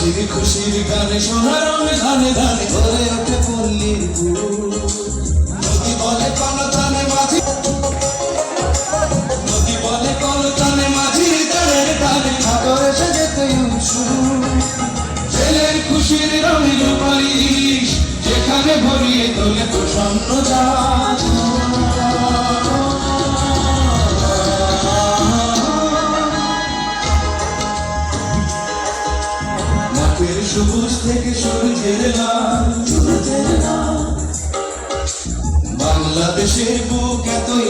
হাসির খুশির গানে, সোনার ধানে ধানে। ভরে ওঠে পল্লীর নদী বলে মাঝি। নদী বলে কলতানে মাঝির তারে তারে সাগর এসে যেতে ছেলের খুশির রঙিন পারিস যেখানে ভরিয়ে তোলে প্রসন্ন মাঠের সবুজ থেকে সূর্যের লাল। বাংলাদেশের বুক এতই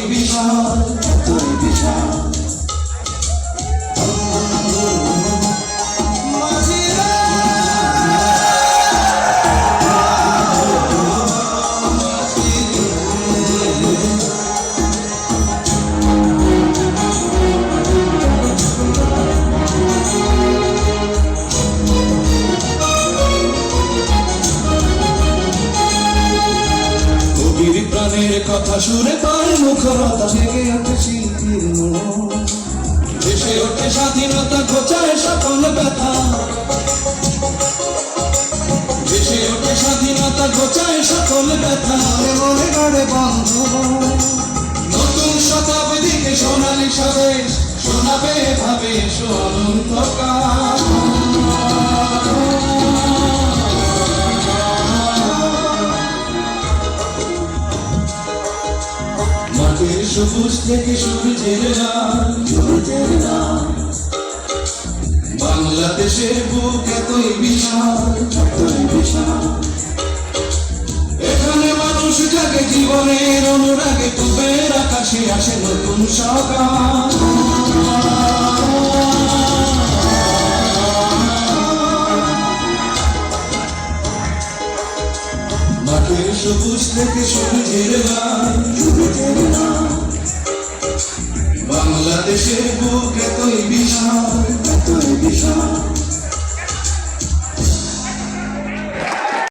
কবির প্রাণের কথা শুনে পায় মুখরতা জেগে ওঠে শিল্পীর দেশে ওঠে স্বাধীনতা, ঘোচায় সকল ব্যথা। দেশে ওঠে স্বাধীনতা, ঘোচায় সকল ব্যথা। মনে মনে বন্ধন। নতুন শতাব্দীকে সোনালি সবে শোনাবে, ভাবে সোনন্তকাল সবুজ থেকে সূর্যের বাংলাদেশের বুক এতই বিশাল বিশাল। এখানে মানুষ জাগে জীবনের অনুরাগে তুবের আকাশে আসে নতুন সকাল। সবুজ থেকে লাল সূর্যের লাল বাংলাদেশের বুকে তুই বিশাল তুই বিশাল